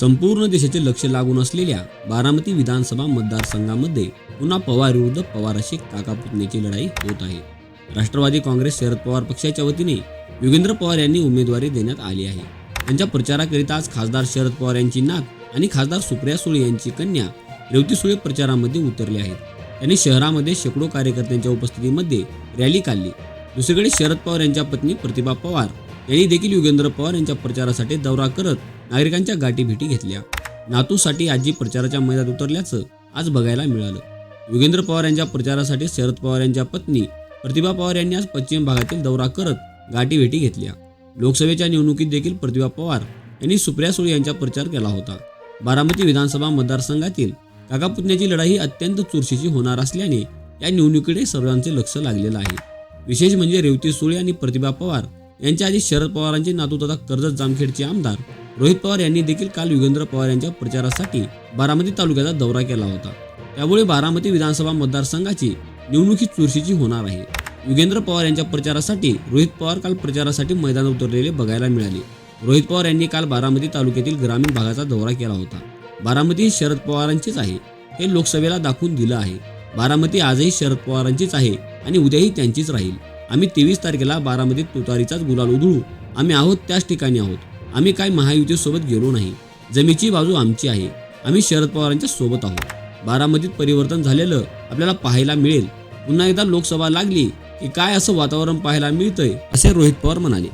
संपूर्ण देशाचे लक्ष लागून असलेल्या बारामती विधानसभा मतदारसंघामध्ये पुन्हा पवार विरुद्ध पवार अशी काकापुतण्याची लढाई होत आहे. राष्ट्रवादी काँग्रेस शरद पवार पक्षाच्या वतीने योगेंद्र पवार यांनी उमेदवारी देण्यात आली आहे. त्यांच्या प्रचाराकरिता आज खासदार शरद पवार यांची नात आणि खासदार सुप्रिया सुळे यांची कन्या रेवती सुळे प्रचारामध्ये उतरले आहेत. त्यांनी शहरामध्ये शेकडो कार्यकर्त्यांच्या उपस्थितीमध्ये रॅली काढली. दुसरीकडे शरद पवार यांच्या पत्नी प्रतिभा पवार यांनी देखील योगेंद्र पवार यांच्या प्रचारासाठी दौरा करत नागरिकांच्या गाठीभेटी घेतल्या. नातूसाठी आजी प्रचाराच्या मैदानात उतरल्याचं आज बघायला मिळालं. योगेंद्र पवार यांच्या प्रचारासाठी शरद पवार यांच्या पत्नी प्रतिभा पवार यांनी आज पश्चिम भागातील दौरा करत गाठीभेटी घेतल्या. लोकसभेच्या निवडणुकीत देखील प्रतिभा पवार यांनी सुप्रिया सुळे यांचा प्रचार केला होता. बारामती विधानसभा मतदारसंघातील काकापुतण्याची लढाई अत्यंत चुरशीची होणार असल्याने या निवडणुकीकडे सर्वांचे लक्ष लागलेलं आहे. विशेष म्हणजे रेवती सुळे आणि प्रतिभा पवार यांच्या आधी शरद पवारांचे नातू तथा कर्जत जामखेडचे आमदार रोहित पवार यांनी देखील काल युगेंद्र पवार यांच्या प्रचारासाठी बारामती तालुक्याचा दौरा केला होता. त्यामुळे बारामती विधानसभा मतदारसंघाची निवडणुकी चुरशीची होणार आहे. युगेंद्र पवार यांच्या प्रचारासाठी रोहित पवार काल प्रचारासाठी मैदान उतरलेले बघायला मिळाले. रोहित पवार यांनी काल बारामती तालुक्यातील ग्रामीण भागाचा दौरा केला होता. बारामती ही शरद पवारांचीच आहे हे लोकसभेला दाखवून दिलं आहे. बारामती आजही शरद पवारांचीच आहे आणि उद्याही त्यांचीच राहील. आम्ही तेवीस तारखेला बारामतीत तुतारीचाच गुलाल उधळू. आम्ही आहोत त्याच ठिकाणी आहोत. आम्ही काय महायुतीसोबत गेलो नाही. जमीची बाजू आमची आहे. आम्ही शरद पवारांच्या सोबत आहोत. बारामतीत परिवर्तन झालेलं आपल्याला पाहायला मिळेल. पुन्हा एकदा लोकसभा लागली की काय असं वातावरण पाहायला मिळतंय असे रोहित पवार म्हणाले.